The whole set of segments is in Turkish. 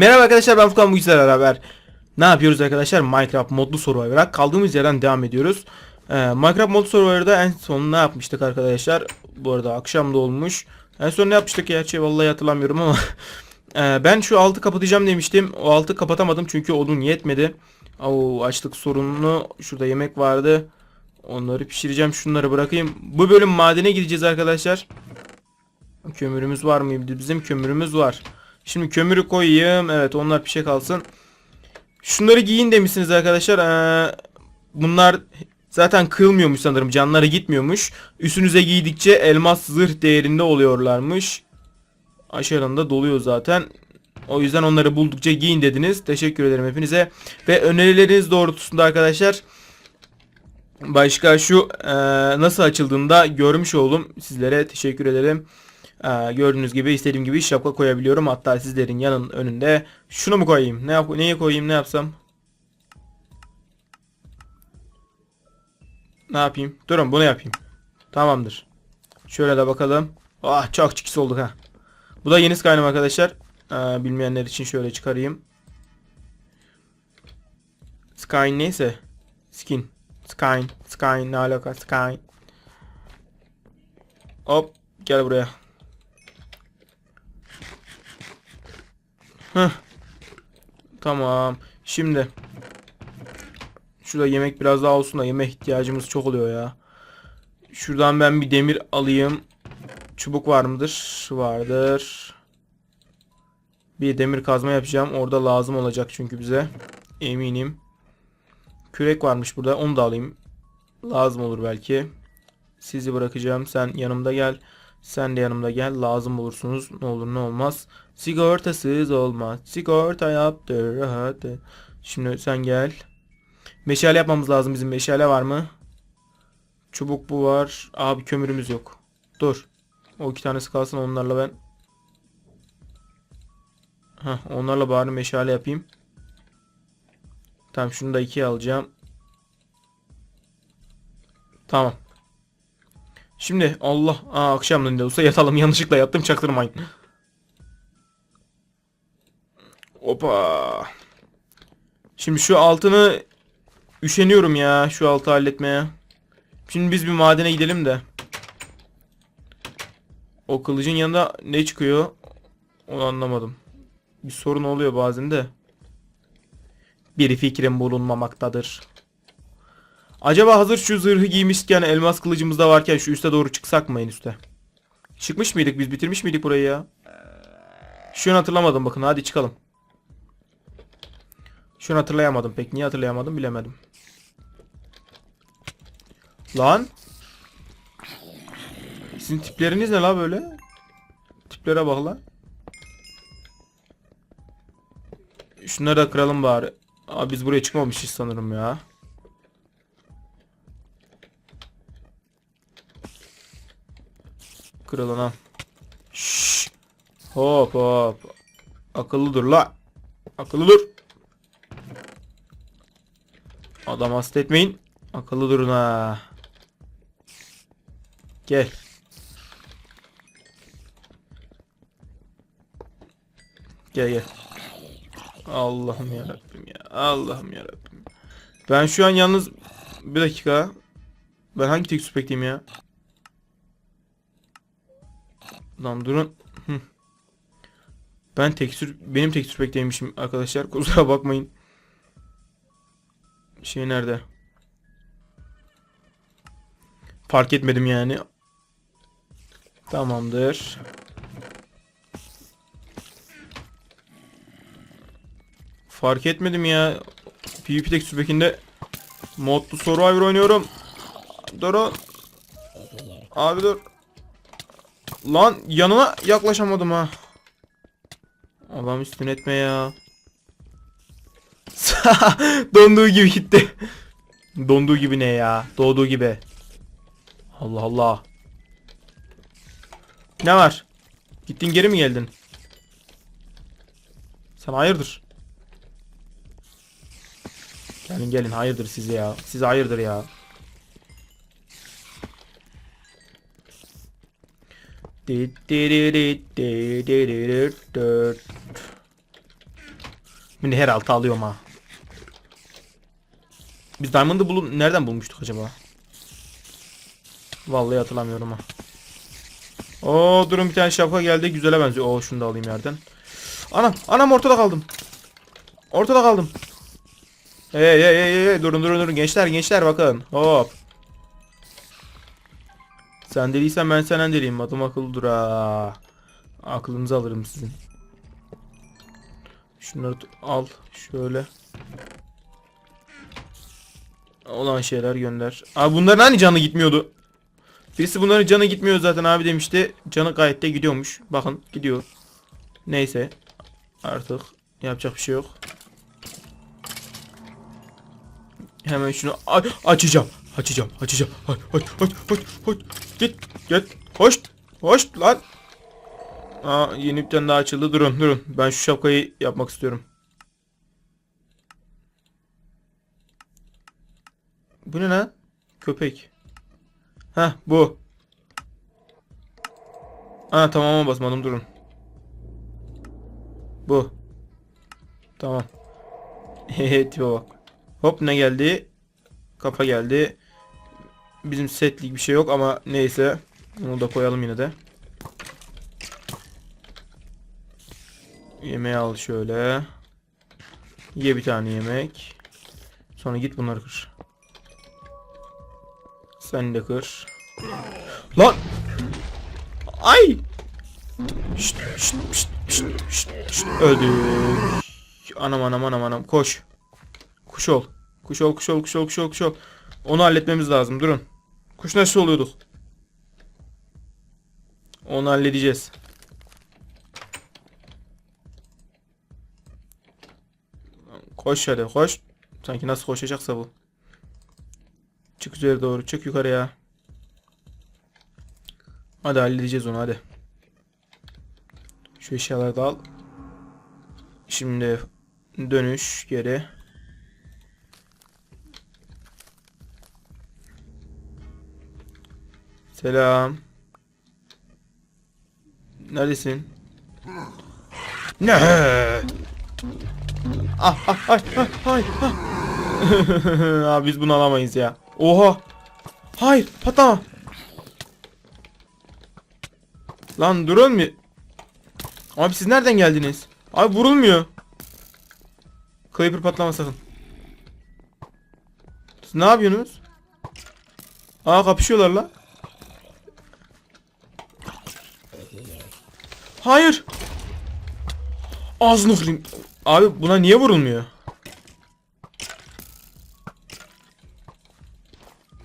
Merhaba arkadaşlar ben Furkan Bugüzel beraber. Ne yapıyoruz arkadaşlar? Minecraft modlu Survivor'a kaldığımız yerden devam ediyoruz. Ee, Minecraft modlu Survivor'da en son ne yapmıştık arkadaşlar? Bu arada akşam da olmuş. En son ne yapmıştık gerçi vallahi hatırlamıyorum ama. Ee, ben şu altı kapatacağım demiştim. O altı kapatamadım çünkü odun yetmedi. Oo, açlık sorununu. Şurada yemek vardı. Onları pişireceğim. Şunları bırakayım. Bu bölüm madene gideceğiz arkadaşlar. Kömürümüz var mı? Bizim kömürümüz var. Şimdi kömürü koyayım. Evet onlar pişe kalsın. Şunları giyin demişsiniz arkadaşlar. Ee, bunlar zaten kırılmıyormuş sanırım. Canları gitmiyormuş. Üstünüze giydikçe elmas zırh değerinde oluyorlarmış. Aşağıdan doluyor zaten. O yüzden onları buldukça giyin dediniz. Teşekkür ederim hepinize. Ve önerileriniz doğrultusunda arkadaşlar başka şu e, nasıl açıldığında görmüş oldum. Sizlere teşekkür ederim. Ee, gördüğünüz gibi istediğim gibi şapka koyabiliyorum. Hatta sizlerin yanın önünde şunu mu koyayım? Ne yap neyi koyayım? Ne yapsam? Ne yapayım? Durun bunu yapayım. Tamamdır. Şöyle de bakalım. Ah çok çikis olduk ha. Bu da yeni Skyrim arkadaşlar. Ee, bilmeyenler için şöyle çıkarayım. Sky neyse. Skin. Sky. Sky ne alaka? Sky. Hop. Gel buraya. Heh. Tamam. Şimdi. Şurada yemek biraz daha olsun da yemek ihtiyacımız çok oluyor ya. Şuradan ben bir demir alayım. Çubuk var mıdır? Vardır. Bir demir kazma yapacağım. Orada lazım olacak çünkü bize. Eminim. Kürek varmış burada. Onu da alayım. Lazım olur belki. Sizi bırakacağım. Sen yanımda gel. Sen de yanımda gel. Lazım olursunuz. Ne olur ne olmaz. Sigortasız olmaz. Sigorta yaptır hadi. Şimdi sen gel. Meşale yapmamız lazım bizim. Meşale var mı? Çubuk bu var. Abi kömürümüz yok. Dur. O iki tanesi kalsın onlarla ben. Heh, onlarla bari meşale yapayım. Tamam şunu da ikiye alacağım. Tamam. Şimdi Allah. Aa akşamdan da olsa yatalım. Yanlışlıkla yattım çaktırmayın. Opa. Şimdi şu altını üşeniyorum ya şu altı halletmeye. Şimdi biz bir madene gidelim de. O kılıcın yanında ne çıkıyor? Onu anlamadım. Bir sorun oluyor bazen de. Bir fikrim bulunmamaktadır. Acaba hazır şu zırhı giymişken elmas kılıcımız da varken şu üste doğru çıksak mı en üste? Çıkmış mıydık biz bitirmiş miydik burayı ya? Şu an hatırlamadım bakın hadi çıkalım. Şunu hatırlayamadım pek. Niye hatırlayamadım bilemedim. Lan. Sizin tipleriniz ne la böyle? Tiplere bak lan. Şunları da kıralım bari. Aa, biz buraya çıkmamışız sanırım ya. Kırılın ha. Şşş. Hop hop. Akıllı dur la. Akıllı dur. Adam hasta etmeyin. Akıllı durun ha. Gel. Gel gel. Allah'ım ya Rabbim ya. Allah'ım ya Rabbim. Ben şu an yalnız bir dakika. Ben hangi tek süpekteyim ya? Lan durun. Hı. Ben tekstür benim tekstür bekleymişim arkadaşlar. Kusura bakmayın. Şey nerede? Fark etmedim yani. Tamamdır. Fark etmedim ya. PvP tek sübekinde modlu Survivor oynuyorum. Durun. Abi dur. Lan yanına yaklaşamadım ha. Adam üstün etme ya. Donduğu gibi gitti. Donduğu gibi ne ya? Doğduğu gibi. Allah Allah. Ne var? Gittin geri mi geldin? Sen hayırdır? Gelin gelin hayırdır size ya. Size hayırdır ya. Şimdi her altı alıyorum ha. Biz Diamond'ı bulu nereden bulmuştuk acaba? Vallahi hatırlamıyorum ha. Oo durun bir tane şapka geldi. Güzele benziyor. Oo şunu da alayım yerden. Anam anam ortada kaldım. Ortada kaldım. Hey hey hey, hey durun durun durun gençler gençler bakın. Hop. Sen deliysen ben senden deliyim. Adım akıllıdır ha. Aklınızı alırım sizin. Şunları al. Şöyle. Olan şeyler gönder. Abi bunların hani canı gitmiyordu. Birisi bunların canı gitmiyor zaten abi demişti. Canı gayet de gidiyormuş. Bakın gidiyor. Neyse. Artık yapacak bir şey yok. Hemen şunu açacağım. Açacağım. Açacağım. Aç aç aç aç aç. Git git. Hoş. Hoş lan. Aa yeni bir tane daha açıldı. Durun durun. Ben şu şapkayı yapmak istiyorum. Bu ne lan? Köpek. Heh bu. Ha tamama basmadım durun. Bu. Tamam. Hehe tipe bak. Hop ne geldi? Kafa geldi. Bizim setlik bir şey yok ama neyse. Bunu da koyalım yine de. Yemeği al şöyle. Ye bir tane yemek. Sonra git bunları kır. Sen de kır. Lan! Ay! Şşt, şşt, şşt, şşt, şşt, şşt. Öldük. Anam anam anam anam. Koş. Kuş ol. Kuş ol, kuş ol, kuş ol, kuş ol, kuş ol. Onu halletmemiz lazım. Durun. Kuş nasıl oluyorduk? Onu halledeceğiz. Koş hadi koş. Sanki nasıl koşacaksa bu. Çık üzeri doğru. Çık yukarıya. Hadi halledeceğiz onu hadi. Şu eşyaları da al. Şimdi dönüş geri. Selam. Neredesin? Ne? Ah ah ay ay ay. ah. Abi biz bunu alamayız ya. Oha. Hayır patlama. Lan durun mu? Abi siz nereden geldiniz? Abi vurulmuyor. Creeper patlama sakın. Siz ne yapıyorsunuz? Aa kapışıyorlar la. Hayır. Ağzını kırayım. Abi buna niye vurulmuyor?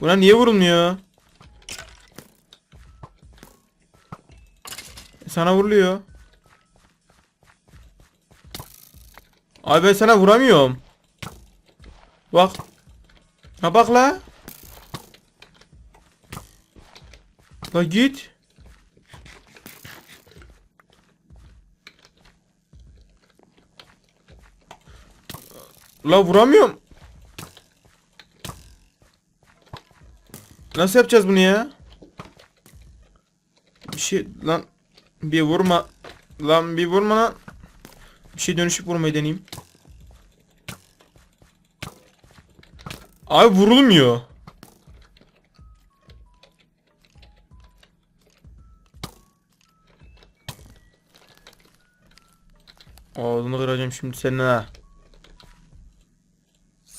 Buna niye vurulmuyor? Sana vuruluyor. Abi ben sana vuramıyorum. Bak. Ha bak la. La git. La vuramıyorum. Nasıl yapacağız bunu ya? Bir şey lan bir vurma. Lan bir vurma lan. Bir şey dönüşüp vurmayı deneyeyim. Abi vurulmuyor. Ağzını kıracağım şimdi senin.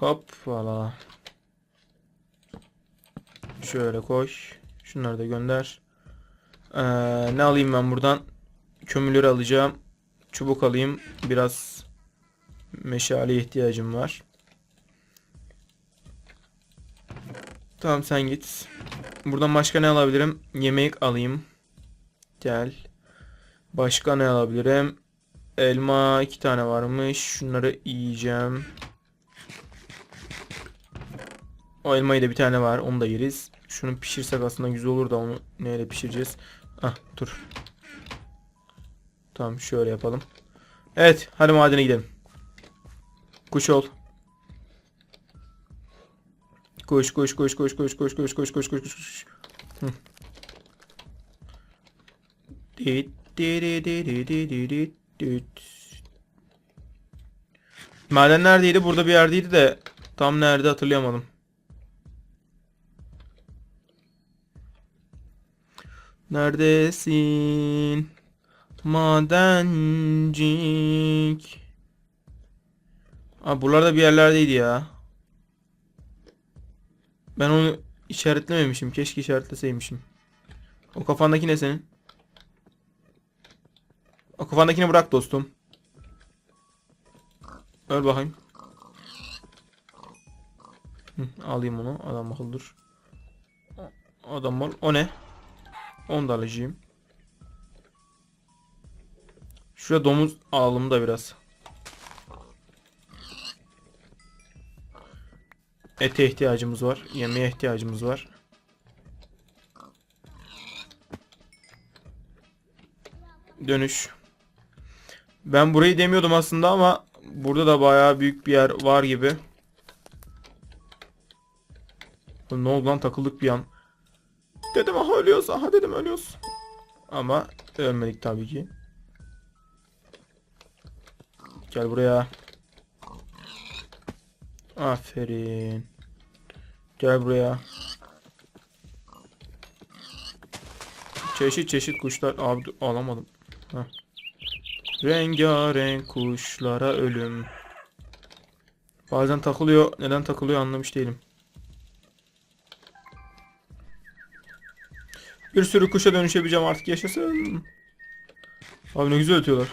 Hop valla. Şöyle koy. Şunları da gönder. Ee, ne alayım ben buradan? Kömürleri alacağım. Çubuk alayım. Biraz meşale ihtiyacım var. Tamam sen git. Buradan başka ne alabilirim? Yemek alayım. Gel. Başka ne alabilirim? Elma iki tane varmış. Şunları yiyeceğim. O elmayı da bir tane var. Onu da yeriz. Şunu pişirsek aslında güzel olur da onu neyle pişireceğiz? Ah dur. Tamam şöyle yapalım. Evet hadi madene gidelim. Kuş ol. Koş koş koş koş koş koş koş koş koş koş koş. Maden neredeydi? Burada bir yerdeydi de tam nerede hatırlayamadım. Neredesin? Madencik. Aa buralarda bir yerlerdeydi ya. Ben onu işaretlememişim. Keşke işaretleseymişim. O kafandaki ne senin? O kafandakini bırak dostum. Öl bakayım. Hı, alayım onu. Adam akıllı dur. Adam ol. O ne? Onu da alacağım. Şuraya domuz alalım da biraz. Ete ihtiyacımız var. Yemeğe ihtiyacımız var. Dönüş. Ben burayı demiyordum aslında ama burada da bayağı büyük bir yer var gibi. Ne oldu lan takıldık bir an. Dedim aha ölüyoruz aha dedim ölüyoruz. Ama ölmedik tabii ki. Gel buraya. Aferin. Gel buraya. Çeşit çeşit kuşlar. Abi alamadım. Heh. Rengarenk kuşlara ölüm. Bazen takılıyor. Neden takılıyor anlamış değilim. Bir sürü kuşa dönüşebileceğim artık yaşasın. Abi ne güzel ötüyorlar.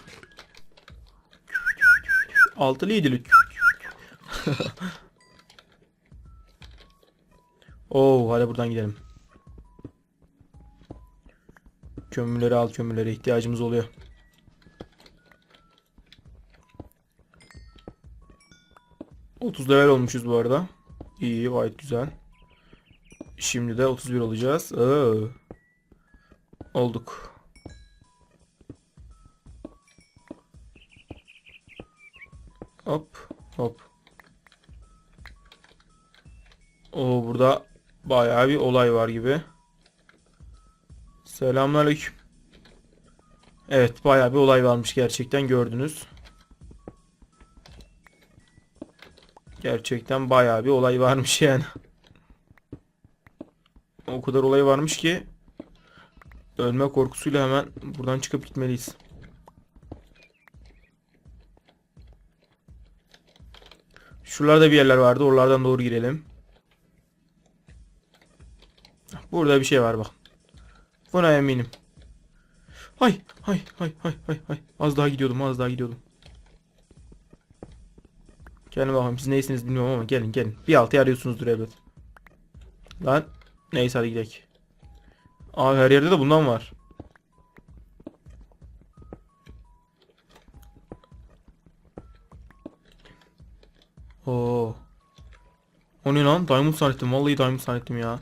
Altılı yedili. Oo hadi buradan gidelim. Kömürleri al kömürlere ihtiyacımız oluyor. Otuz level olmuşuz bu arada. İyi gayet güzel. Şimdi de 31 olacağız. Oo. Olduk. Hop hop. O burada bayağı bir olay var gibi. Selamünaleyküm. Evet bayağı bir olay varmış gerçekten gördünüz. Gerçekten bayağı bir olay varmış yani. O kadar olay varmış ki ölme korkusuyla hemen buradan çıkıp gitmeliyiz. Şuralarda bir yerler vardı. Oralardan doğru girelim. Burada bir şey var bak. Buna eminim. Hay hay hay hay hay hay. Az daha gidiyordum az daha gidiyordum. Gelin bakalım siz neysiniz bilmiyorum ama gelin gelin. Bir altı arıyorsunuzdur elbet. Lan neyse hadi gidelim. Abi her yerde de bundan var. Oo. O ne lan? Diamond zannettim. Vallahi diamond zannettim ya.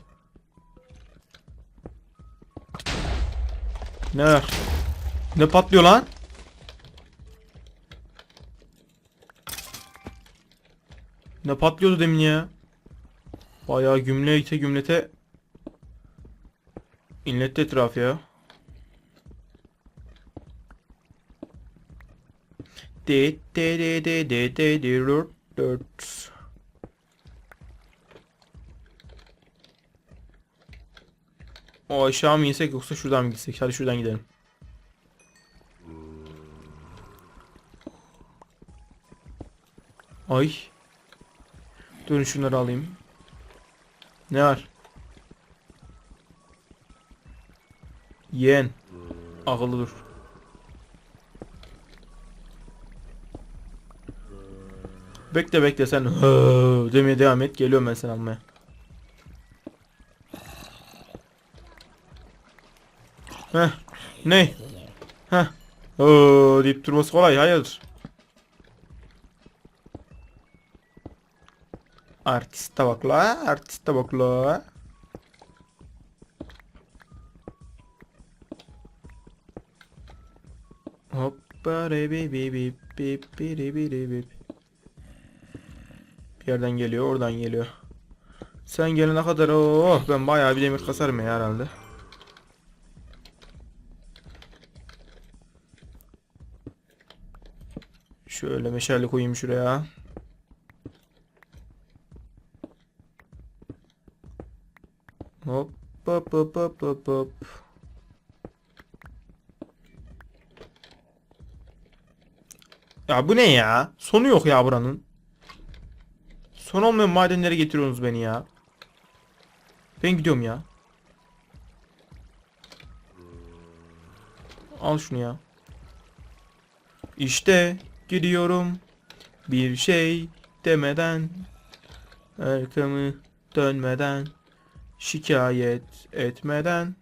Ne var? Ne patlıyor lan? Ne patlıyordu demin ya? Bayağı gümlete gümlete inletti etrafı ya. De de de de de de de dört dört. O aşağı mı insek yoksa şuradan mı gitsek? Hadi şuradan gidelim. Ay. Dur şunları alayım. Ne var? Yeğen. Akıllı dur. Bekle bekle sen demeye devam et. Geliyorum ben seni almaya. Heh. Ne? Heh. Oo deyip durması kolay hayırdır. Artiste bak la, artiste. Hoppa re bi bi bi bi bi bi bi. Bir yerden geliyor, oradan geliyor. Sen gelene kadar oh ben bayağı bir demir kasarım ya herhalde. Şöyle meşale koyayım şuraya. Hop hop hop hop hop hop. Ya bu ne ya? Sonu yok ya buranın. Son olmayan madenlere getiriyorsunuz beni ya. Ben gidiyorum ya. Al şunu ya. İşte gidiyorum. Bir şey demeden. Arkamı dönmeden. Şikayet etmeden.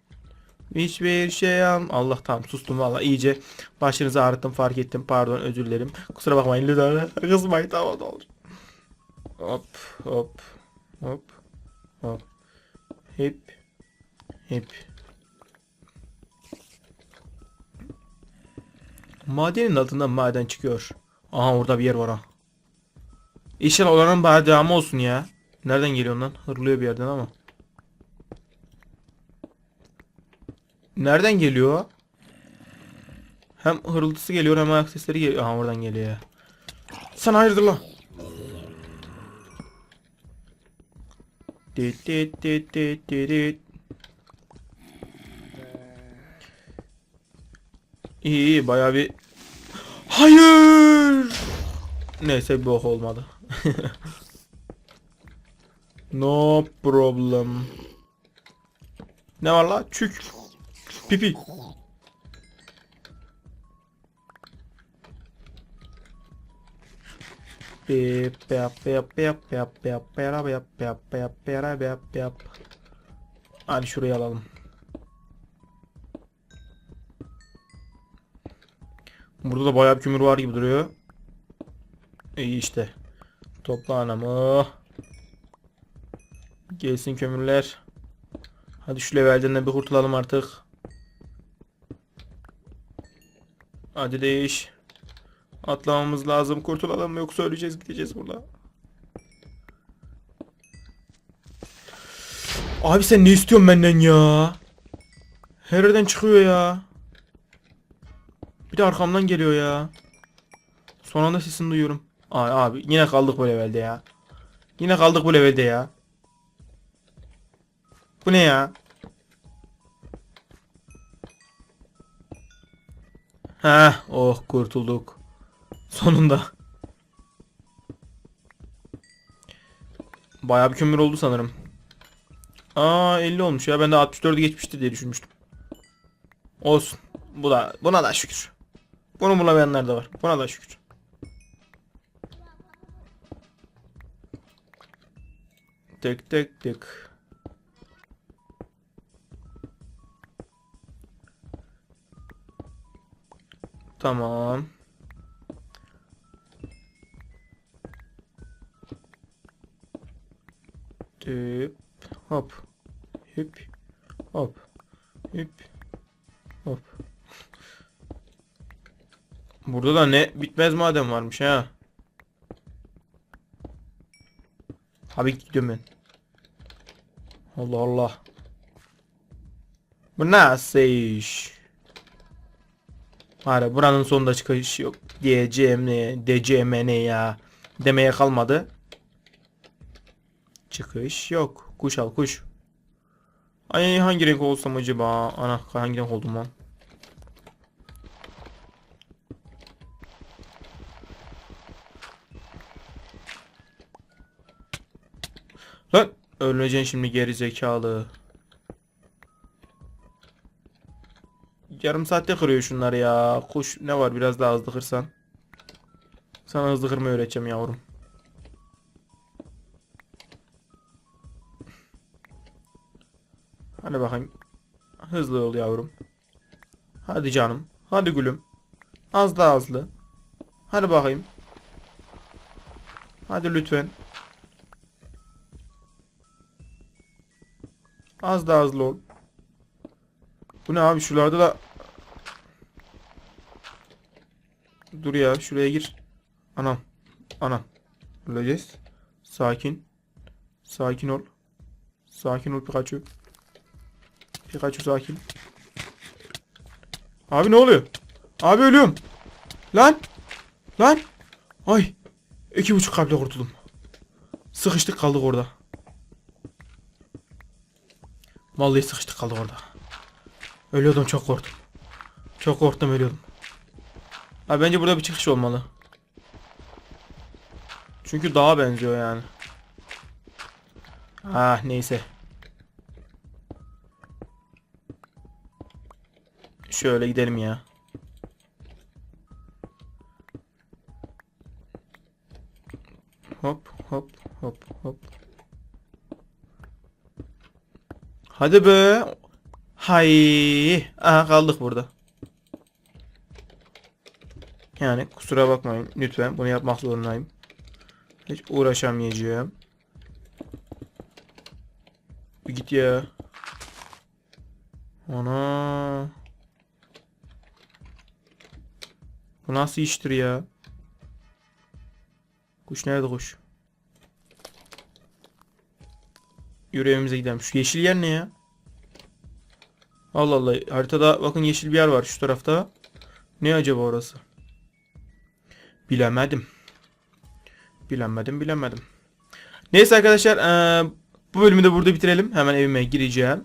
Hiçbir şey al. Allah tamam sustum valla iyice başınızı ağrıttım fark ettim pardon özür dilerim. Kusura bakmayın lütfen kızmayın tamam olur. Hop hop hop hop. Hep hep. Madenin altından maden çıkıyor. Aha orada bir yer var ha. İnşallah oranın bari devamı olsun ya. Nereden geliyor lan? Hırlıyor bir yerden ama. Nereden geliyor? Hem hırıltısı geliyor hem ayak sesleri geliyor. Aha oradan geliyor. Sen hayırdır lan? Dit dit dit dit dit. İyi iyi bayağı bir Hayır. Neyse bir bok olmadı. no problem. Ne var la? Çük. Pipi. Bip bip bip bera bip bip bip bera bip bip. Hadi şurayı alalım. Burada da bayağı bir kömür var gibi duruyor. İyi işte. Topla anamı. Gelsin kömürler. Hadi şu levelden de bir kurtulalım artık. Hadi değiş. Atlamamız lazım. Kurtulalım yoksa öleceğiz gideceğiz burada. Abi sen ne istiyorsun benden ya? Her yerden çıkıyor ya. Bir de arkamdan geliyor ya. Son anda sesini duyuyorum. Ay abi yine kaldık bu levelde ya. Yine kaldık bu levelde ya. Bu ne ya? Ha, oh kurtulduk. Sonunda. Bayağı bir kömür oldu sanırım. Aa 50 olmuş ya. Ben de 64'ü geçmişti diye düşünmüştüm. Olsun. Bu da buna da şükür. Bunu bulamayanlar da var. Buna da şükür. Tık tık tık. Tamam. Tüp. Hop. Hüp. Hop. Hüp. Hop. Burada da ne bitmez maden varmış ha. Abi gidiyorum ben. Allah Allah. Bu nasıl iş? Var buranın sonunda çıkış yok. Diyeceğim ne, diyeceğim ne ya. Demeye kalmadı. Çıkış yok. Kuş al kuş. Ay hangi renk olsam acaba? Ana hangi renk oldum lan? Lan öleceksin şimdi geri zekalı. Yarım saatte kırıyor şunlar ya. Kuş ne var biraz daha hızlı kırsan. Sana hızlı kırmayı öğreteceğim yavrum. Hadi bakayım. Hızlı ol yavrum. Hadi canım. Hadi gülüm. Az daha hızlı. Hadi bakayım. Hadi lütfen. Az daha hızlı ol. Bu ne abi şuralarda da Dur ya şuraya gir. Anam. Anam. Öleceğiz. Sakin. Sakin ol. Sakin ol Pikachu. Pikachu sakin. Abi ne oluyor? Abi ölüyorum. Lan. Lan. Ay. İki buçuk kalple kurtuldum. Sıkıştık kaldık orada. Vallahi sıkıştık kaldık orada. Ölüyordum çok korktum. Çok korktum ölüyordum. Abi bence burada bir çıkış olmalı. Çünkü dağa benziyor yani. Ah neyse. Şöyle gidelim ya. Hop hop hop hop. Hadi be. Hay. Aha kaldık burada. Yani kusura bakmayın lütfen bunu yapmak zorundayım. Hiç uğraşamayacağım. Bir git ya. Ana. Bu nasıl iştir ya? Kuş nerede kuş? Yürü evimize gidelim. Şu yeşil yer ne ya? Allah Allah. Haritada bakın yeşil bir yer var şu tarafta. Ne acaba orası? Bilemedim. Bilemedim bilemedim. Neyse arkadaşlar eee, bu bölümü de burada bitirelim. Hemen evime gireceğim.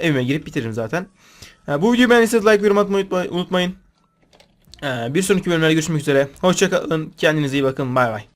Evime girip bitiririm zaten. Eee, bu videoyu beğendiyseniz like ve yorum atmayı unutma- unutmayın. Eee, bir sonraki bölümlerde görüşmek üzere. Hoşçakalın. Kendinize iyi bakın. Bay bay.